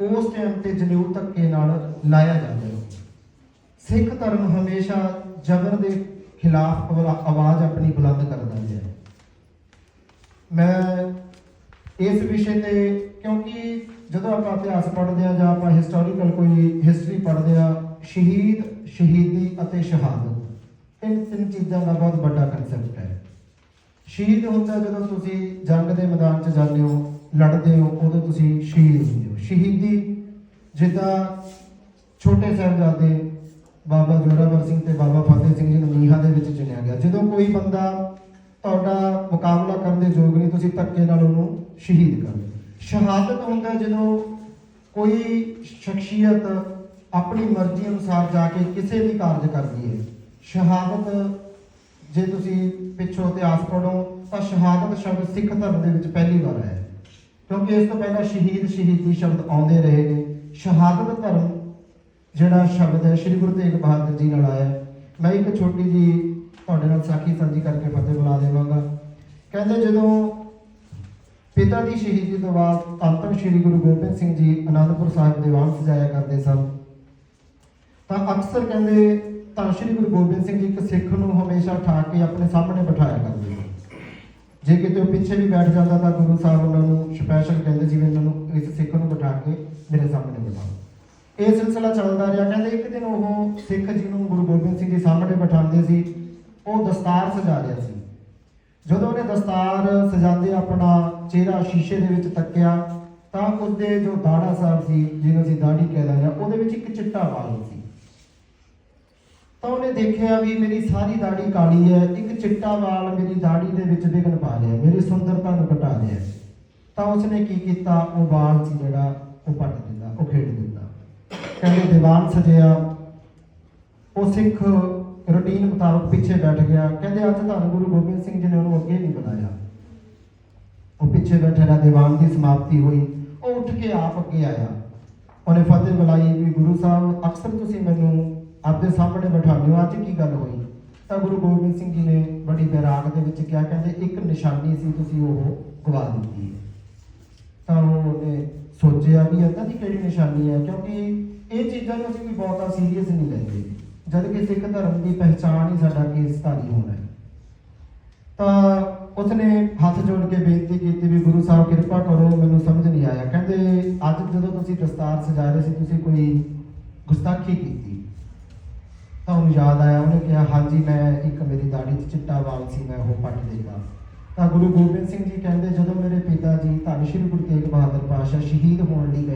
ਉਸ ਟਾਈਮ ਤੇ ਜਨੇਊ ਧੱਕੇ ਨਾਲ ਲਾਇਆ ਜਾਂਦਾ ਹੈ। ਸਿੱਖ ਧਰਮ ਹਮੇਸ਼ਾ ਜ਼ਬਰ ਦੇ ਖਿਲਾਫ ਆਵਾਜ਼ ਆਪਣੀ ਬੁਲੰਦ ਕਰਦਾ ਰਿਹਾ ਹੈ ਮੈਂ ਇਸ ਵਿਸ਼ੇ ਤੇ ਕਿਉਂਕਿ ਜਦੋਂ ਆਪਾਂ ਇਤਿਹਾਸ ਪੜ੍ਹਦੇ ਆ ਜਾਂ ਆਪਾਂ ਹਿਸਟੋਰੀਕਲ ਕੋਈ ਹਿਸਟਰੀ ਪੜ੍ਹਦੇ ਆ, ਸ਼ਹੀਦ, ਸ਼ਹੀਦੀ ਅਤੇ ਸ਼ਹਾਦਤ, ਇਹ ਤਿੰਨ ਚੀਜ਼ਾਂ ਦਾ ਬਹੁਤ ਵੱਡਾ ਕਨਸੈਪਟ ਹੈ। ਸ਼ਹੀਦ ਹੁੰਦਾ ਜਦੋਂ ਤੁਸੀਂ ਜੰਗ ਦੇ ਮੈਦਾਨ 'ਚ ਜਾਂਦੇ ਹੋ ਲੜਦੇ ਹੋ, ਉਦੋਂ ਤੁਸੀਂ ਸ਼ਹੀਦ ਹੁੰਦੇ ਹੋ। ਸ਼ਹੀਦੀ ਜਿੱਦਾਂ ਛੋਟੇ ਸਾਹਿਬਜ਼ਾਦੇ ਬਾਬਾ ਜੋਰਾਵਰ ਸਿੰਘ ਤੇ ਬਾਬਾ ਫਤਿਹ ਸਿੰਘ ਜੀ ਨੂੰ ਨੀਹਾਂ ਦੇ ਵਿੱਚ ਚੁਣਿਆ ਗਿਆ। ਜਦੋਂ ਕੋਈ ਬੰਦਾ ਤੁਹਾਡਾ ਮੁਕਾਬਲਾ ਕਰਨ ਦੇ ਯੋਗ ਨਹੀਂ, ਤੁਸੀਂ ਧੱਕੇ ਨਾਲ ਉਹਨੂੰ ਸ਼ਹੀਦ ਕਰ ਦਿਓ। ਸ਼ਹਾਦਤ ਹੁੰਦਾ ਜਦੋਂ ਕੋਈ ਸ਼ਖਸੀਅਤ ਆਪਣੀ ਮਰਜ਼ੀ ਅਨੁਸਾਰ ਜਾ ਕੇ ਕਿਸੇ ਵੀ ਕਾਰਜ ਕਰਦੀ ਹੈ। ਸ਼ਹਾਦਤ ਜੇ ਤੁਸੀਂ ਪਿੱਛੋਂ ਇਤਿਹਾਸ ਪੜੋ ਤਾਂ ਸ਼ਹਾਦਤ ਸ਼ਬਦ ਸਿੱਖ ਧਰਮ ਦੇ ਵਿੱਚ ਪਹਿਲੀ ਵਾਰ ਆਇਆ ਹੈ। ਕਿਉਂਕਿ ਇਸ ਤੋਂ ਪਹਿਲਾਂ ਸ਼ਹੀਦ ਸ਼ਹੀਦੀ ਸ਼ਬਦ ਆਉਂਦੇ ਰਹੇ ਨੇ। ਸ਼ਹਾਦਤ ਧਰਮ ਜਿਹੜਾ ਸ਼ਬਦ ਹੈ, ਸ੍ਰੀ ਗੁਰੂ ਤੇਗ ਬਹਾਦਰ ਜੀ ਨਾਲ ਆਇਆ। ਮੈਂ ਇੱਕ ਛੋਟੀ ਜੀ ਤੁਹਾਡੇ ਨਾਲ ਸਾਖੀ ਸਾਂਝੀ ਕਰਕੇ ਫਤਿਹ ਬੁਲਾ ਦੇਵਾਂਗਾ। ਕਹਿੰਦੇ ਜਦੋਂ ਪਿਤਾ ਦੀ ਸ਼ਹੀਦੀ ਤੋਂ ਬਾਅਦ ਧੰਨ ਸ੍ਰੀ ਗੁਰੂ ਗੋਬਿੰਦ ਸਿੰਘ ਜੀ ਅਨੰਦਪੁਰ ਸਾਹਿਬ ਦੇ ਦੀਵਾਨ ਸਜਾਇਆ ਕਰਦੇ ਸਨ, ਤਾਂ ਅਕਸਰ ਕਹਿੰਦੇ ਤਾਂ ਸ੍ਰੀ ਗੁਰੂ ਗੋਬਿੰਦ ਸਿੰਘ ਜੀ ਇੱਕ ਸਿੱਖ ਨੂੰ ਹਮੇਸ਼ਾ ਠਾ ਕੇ ਆਪਣੇ ਸਾਹਮਣੇ ਬਿਠਾਇਆ ਕਰਦੇ ਸਨ ਜੇ ਕਿਤੇ ਉਹ ਪਿੱਛੇ ਵੀ ਬੈਠ ਜਾਂਦਾ ਤਾਂ ਗੁਰੂ ਸਾਹਿਬ ਉਹਨਾਂ ਨੂੰ ਸਪੈਸ਼ਲ ਕਹਿੰਦੇ ਜਿਵੇਂ ਵੀ ਇਹਨਾਂ ਨੂੰ ਇਸ ਸਿੱਖ ਨੂੰ ਬਿਠਾ ਕੇ ਮੇਰੇ ਸਾਹਮਣੇ ਬਿਠਾਓ ਇਹ ਸਿਲਸਿਲਾ ਚੱਲਦਾ ਰਿਹਾ। ਕਹਿੰਦੇ ਇੱਕ ਦਿਨ ਉਹ ਸਿੱਖ ਜੀ ਨੂੰ ਗੁਰੂ ਗੋਬਿੰਦ ਸਿੰਘ ਜੀ ਸਾਹਮਣੇ ਬਿਠਾਉਂਦੇ ਸੀ। ਉਹ ਦਸਤਾਰ ਸਜਾ ਰਿਹਾ ਸੀ। ਜਦੋਂ ਉਹਨੇ ਦਸਤਾਰ ਸਜਾਉਂਦੇ ਆਪਣਾ ਚਿਹਰਾ ਸ਼ੀਸ਼ੇ ਦੇ ਵਿੱਚ ਤੱਕਿਆ ਤਾਂ ਉਸਦੇ ਜੋ ਦਾੜਾ ਸਾਹਿਬ ਸੀ, ਜਿਹਨੂੰ ਅਸੀਂ ਦਾੜੀ ਕਹਿ ਦਿੰਦੇ ਹਾਂ, ਉਹਦੇ ਵਿੱਚ ਇੱਕ ਚਿੱਟਾ ਵਾਲ ਸੀ। ਤਾਂ ਉਹਨੇ ਦੇਖਿਆ ਵੀ ਮੇਰੀ ਸਾਰੀ ਦਾੜੀ ਕਾਲੀ ਹੈ, ਇੱਕ ਚਿੱਟਾ ਵਾਲ ਮੇਰੀ ਦਾੜੀ ਦੇ ਵਿੱਚ ਵਿਗਨ ਪਾ ਲਿਆ, ਮੇਰੀ ਸੁੰਦਰਤਾ ਨੂੰ ਘਟਾ ਲਿਆ। ਤਾਂ ਉਸਨੇ ਕੀ ਕੀਤਾ? ਉਹ ਵਾਲ ਸੀ ਜਿਹੜਾ, ਉਹ ਪੱਟ ਦਿੱਤਾ, ਉਹ ਖੇਡ ਦਿੱਤਾ। ਕਹਿੰਦੇ ਦੀਵਾਨ ਸਜਿਆ। ਉਹ ਸਿੱਖ ਰੁਟੀਨ ਮੁਤਾਬਕ ਪਿੱਛੇ ਬੈਠ ਗਿਆ। ਕਹਿੰਦੇ ਅੱਜ ਧੰਨ ਗੁਰੂ ਗੋਬਿੰਦ ਸਿੰਘ ਜੀ ਨੇ ਉਹਨੂੰ ਅੱਗੇ ਨਹੀਂ ਬੁਲਾਇਆ ਉਹ ਪਿੱਛੇ ਬੈਠੇ ਰਿਹਾ ਦੀਵਾਨ ਦੀ ਸਮਾਪਤੀ ਹੋਈ। ਉਹ ਉੱਠ ਕੇ ਆਪ ਅੱਗੇ ਆਇਆ। ਉਹਨੇ ਫਤਿਹ ਬੁਲਾਈ ਵੀ ਗੁਰੂ ਸਾਹਿਬ, ਅਕਸਰ ਤੁਸੀਂ ਮੈਨੂੰ ਆਪਦੇ ਸਾਹਮਣੇ ਬਿਠਾਉਂਦੇ ਹੋ ਅੱਜ ਕੀ ਗੱਲ ਹੋਈ? ਤਾਂ ਗੁਰੂ ਗੋਬਿੰਦ ਸਿੰਘ ਜੀ ਨੇ ਬੜੀ ਬੈਰਾਗ ਦੇ ਵਿੱਚ ਕਿਹਾ, ਕਹਿੰਦੇ ਇੱਕ ਨਿਸ਼ਾਨੀ ਸੀ, ਤੁਸੀਂ ਉਹ ਗਵਾ ਦਿੱਤੀ ਹੈ। ਤਾਂ ਉਹਨੇ ਸੋਚਿਆ ਵੀ ਏਦਾਂ ਦੀ ਕਿਹੜੀ ਨਿਸ਼ਾਨੀ ਹੈ, ਕਿਉਂਕਿ ਇਹ ਚੀਜ਼ਾਂ ਨੂੰ ਅਸੀਂ ਵੀ ਬਹੁਤਾ ਸੀਰੀਅਸ ਨਹੀਂ ਲੈਂਦੇ। ਜਦ ਕਿ ਸਿੱਖ ਧਰਮ ਦੀ ਪਹਿਚਾਣ ਹੀ ਸਾਡਾ ਕੇਸਧਾਰੀ ਹੋਣਾ ਹੈ। ਤਾਂ ਉਸਨੇ ਹੱਥ ਜੋੜ ਕੇ ਬੇਨਤੀ ਕੀਤੀ ਵੀ ਗੁਰੂ ਸਾਹਿਬ ਕਿਰਪਾ ਕਰੋ, ਮੈਨੂੰ ਸਮਝ ਨਹੀਂ ਆਇਆ। ਕਹਿੰਦੇ, ਅੱਜ ਜਦੋਂ ਤੁਸੀਂ ਦਸਤਾਰ ਸਜਾ ਰਹੇ ਸੀ, ਤੁਸੀਂ ਕੋਈ ਗੁਸਤਾਖੀ ਕੀਤੀ। ਤੁਹਾਨੂੰ ਯਾਦ ਆਇਆ, ਉਹਨੇ ਕਿਹਾ, ਹਾਂਜੀ, ਮੈਂ ਇੱਕ ਮੇਰੀ ਦਾੜੀ 'ਚ ਚਿੱਟਾ ਵਾਲ ਸੀ, ਮੈਂ ਉਹ ਪੱਟ ਦੇਗਾ ਤਾਂ ਗੁਰੂ ਗੋਬਿੰਦ ਸਿੰਘ ਜੀ ਕਹਿੰਦੇ, ਜਦੋਂ ਮੇਰੇ ਪਿਤਾ ਜੀ ਧੰਨ ਸ਼੍ਰੀ ਗੁਰੂ ਤੇਗ ਬਹਾਦਰ ਪਾਤਸ਼ਾਹ ਸ਼ਹੀਦ ਹੋਣ ਲਈ ਗਏ